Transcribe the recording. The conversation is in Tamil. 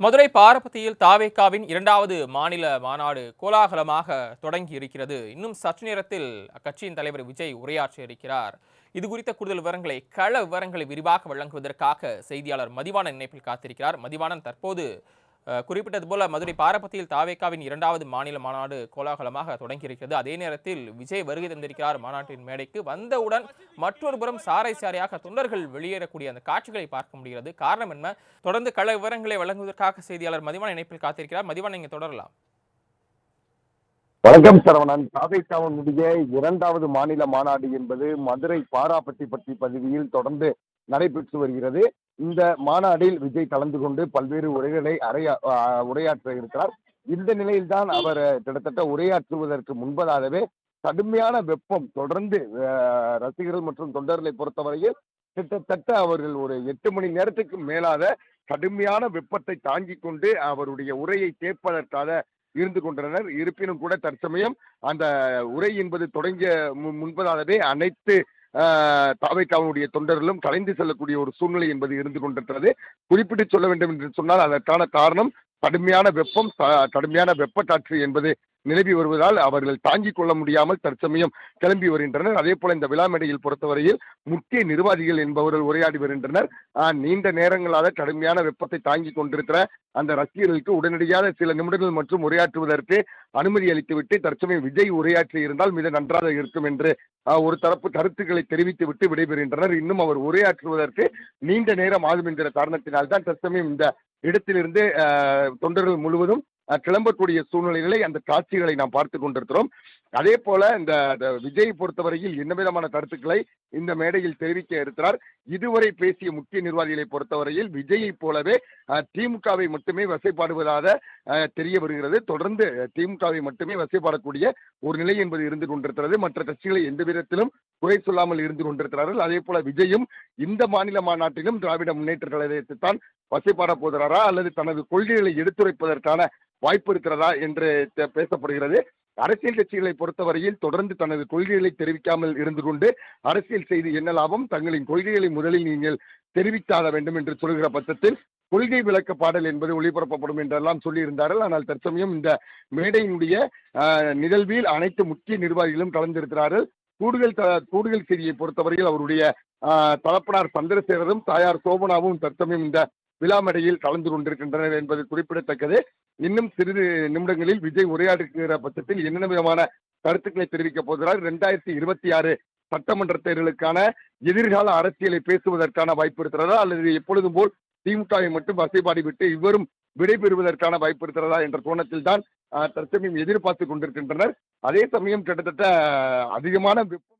மதுரை பாரபத்தியில் தாவேக்காவின் இரண்டாவது மாநில மாநாடு கோலாகலமாக தொடங்கி இருக்கிறது இன்னும் சற்று நேரத்தில் அக்கட்சியின் தலைவர் விஜய் உரையாற்ற இருக்கிறார் இது குறித்த கூடுதல் விவரங்களை கள விவரங்களை விரிவாக வழங்குவதற்காக செய்தியாளர் மதிவான இணைப்பில் காத்திருக்கிறார். மதிவானன் தற்போது குறிப்பிட்டது போல மதுரை பாரபத்தியில் தாவேக்காவின் இரண்டாவது மாநில மாநாடு கோலாகலமாக தொடங்கியிருக்கிறது. அதே நேரத்தில் விஜய் வருகை தந்திருக்கிறார் மாநாட்டின் மேடைக்கு. வந்தவுடன் மற்றொரு புறம் சாறை சாரையாக தொண்டர்கள் வெளியேறக்கூடிய அந்த காட்சிகளை பார்க்க முடிகிறது. காரணம் என்ன? தொடர்ந்து கள விவரங்களை வழங்குவதற்காக செய்தியாளர் மதிவான இணைப்பில் காத்திருக்கிறார். மதிவான நீங்க தொடரலாம். வணக்கம் சரவணன். தாவேக்காவினுடைய இரண்டாவது மாநில மாநாடு என்பது மதுரை பாராப்பட்டி பகுதியில் தொடர்ந்து நடைபெற்று வருகிறது. இந்த மாநாட்டில் விஜய் கலந்து கொண்டு பல்வேறு உரைகளை ஆஹ் உரையாற்ற இருக்கிறார். இந்த நிலையில்தான் அவர் கிட்டத்தட்ட உரையாற்றுவதற்கு முன்பதாகவே கடுமையான வெப்பம் தொடர்ந்து ரசிகர்கள் மற்றும் தொண்டர்களை பொறுத்தவரையில் கிட்டத்தட்ட அவர்கள் ஒரு எட்டு மணி நேரத்துக்கு மேலாக கடுமையான வெப்பத்தை தாங்கிக் கொண்டு அவருடைய உரையை கேட்பதற்காக இருந்து கொண்டனர். இருப்பினும் கூட தற்சமயம் அந்த உரை என்பது தொடங்கிய முன்பதாகவே அனைத்து தாவைக்காவனுடைய தொண்டர்களும் கலைந்து செல்லக்கூடிய ஒரு சூழ்நிலை என்பது இருந்து கொண்டிருக்கிறது. குறிப்பிட்டு சொல்ல வேண்டும் என்று சொன்னால் அதற்கான காரணம் கடுமையான வெப்பம் கடுமையான வெப்பக்காற்று என்பது நிலவி வருவதால் அவர்கள் தாங்கிக் கொள்ள முடியாமல் தற்சமயம் கிளம்பி வருகின்றனர். அதே போல இந்த விழாமேடையில் பொறுத்தவரையில் முக்கிய நிர்வாகிகள் என்பவர்கள் உரையாடி வருகின்றனர். நீண்ட நேரங்களாக கடுமையான வெப்பத்தை தாங்கிக் கொண்டிருக்கிற அந்த ரசிகர்களுக்கு உடனடியாக சில நிமிடங்கள் மற்றும் உரையாற்றுவதற்கு அனுமதி அளித்துவிட்டு தற்சமயம் விஜய் உரையாற்றி இருந்தால் மிக நன்றாக இருக்கும் என்று ஒரு தரப்பு கருத்துக்களை தெரிவித்து விட்டு விடைபெறுகின்றனர். இன்னும் அவர் உரையாற்றுவதற்கு நீண்ட நேரம் ஆகும் என்கிற காரணத்தினால் தான் தற்சமயம் இந்த இடத்திலிருந்து தொண்டர்கள் முழுவதும் கிளம்பக்கூடிய சூழ்நிலைகளை அந்த காட்சிகளை நாம் பார்த்து கொண்டிருக்கிறோம். அதே போல இந்த விஜய் பொறுத்தவரையில் என்ன விதமான கருத்துக்களை இந்த மேடையில் தெரிவிக்க இருக்கிறார் இதுவரை பேசிய முக்கிய நிர்வாகிகளை பொறுத்தவரையில் விஜயை போலவே திமுகவை மட்டுமே வசைப்பாடுவதாக தெரிய வருகிறது. தொடர்ந்து திமுகவை மட்டுமே வசைப்பாடக்கூடிய ஒரு நிலை என்பது இருந்து கொண்டிருக்கிறது. மற்ற கட்சிகளை எந்த விதத்திலும் குறை சொல்லாமல் இருந்து கொண்டிருக்கிறார்கள். அதே போல விஜயும் இந்த மாநில மாநாட்டிலும் திராவிட முன்னேற்ற கழகத்தை தான் வசைப்பாட போகிறாரா? அல்லது தனது கொள்கைகளை எடுத்துரைப்பதற்கான வாய்ப்பு இருக்கிறதா? என்று பேசப்படுகிறது. அரசியல் கட்சிகளை பொறுத்தவரையில் தொடர்ந்து தனது கொள்கைகளை தெரிவிக்காமல் இருந்து கொண்டு அரசியல் செய்து என்ன லாபம்? தங்களின் கொள்கைகளை முதலில் நீங்கள் தெரிவித்தாக வேண்டும் என்று சொல்கிற பட்சத்தில் கொள்கை விளக்க பாடல் என்பது ஒளிபரப்பப்படும் என்றெல்லாம் சொல்லியிருந்தார்கள். ஆனால் தற்சமயம் இந்த மேடையினுடைய நிகழ்வில் அனைத்து முக்கிய நிர்வாகிகளும் கலந்திருக்கிறார்கள். கூடுதல் த- கூடுதல் செய்தியை பொறுத்தவரையில் அவருடைய தரப்பனார் சந்திரசேகரும் தாயார் சோபனாவும் தற்சமயம் இந்த விழாமடையில் கலந்து கொண்டிருக்கின்றனர் என்பது குறிப்பிடத்தக்கது. இன்னும் சிறிது நிமிடங்களில் விஜய் உரையாடுகிற பட்சத்தில் என்னென்ன விதமான கருத்துக்களை தெரிவிக்கப் போகிறார்? இரண்டாயிரத்தி இருபத்தி ஆறு சட்டமன்ற தேர்தலுக்கான எதிர்கால அரசியலை பேசுவதற்கான வாய்ப்பு இருக்கிறதா? அல்லது எப்பொழுதும் போல் திமுகவை மட்டும் வசைபாடி விட்டு இவரும் விடைபெறுவதற்கான வாய்ப்பு இருக்கிறதா என்ற கோணத்தில் தான் தற்சமயம் எதிர்பார்த்து கொண்டிருக்கின்றனர். அதே சமயம் கிட்டத்தட்ட அதிகமான வெப்பம்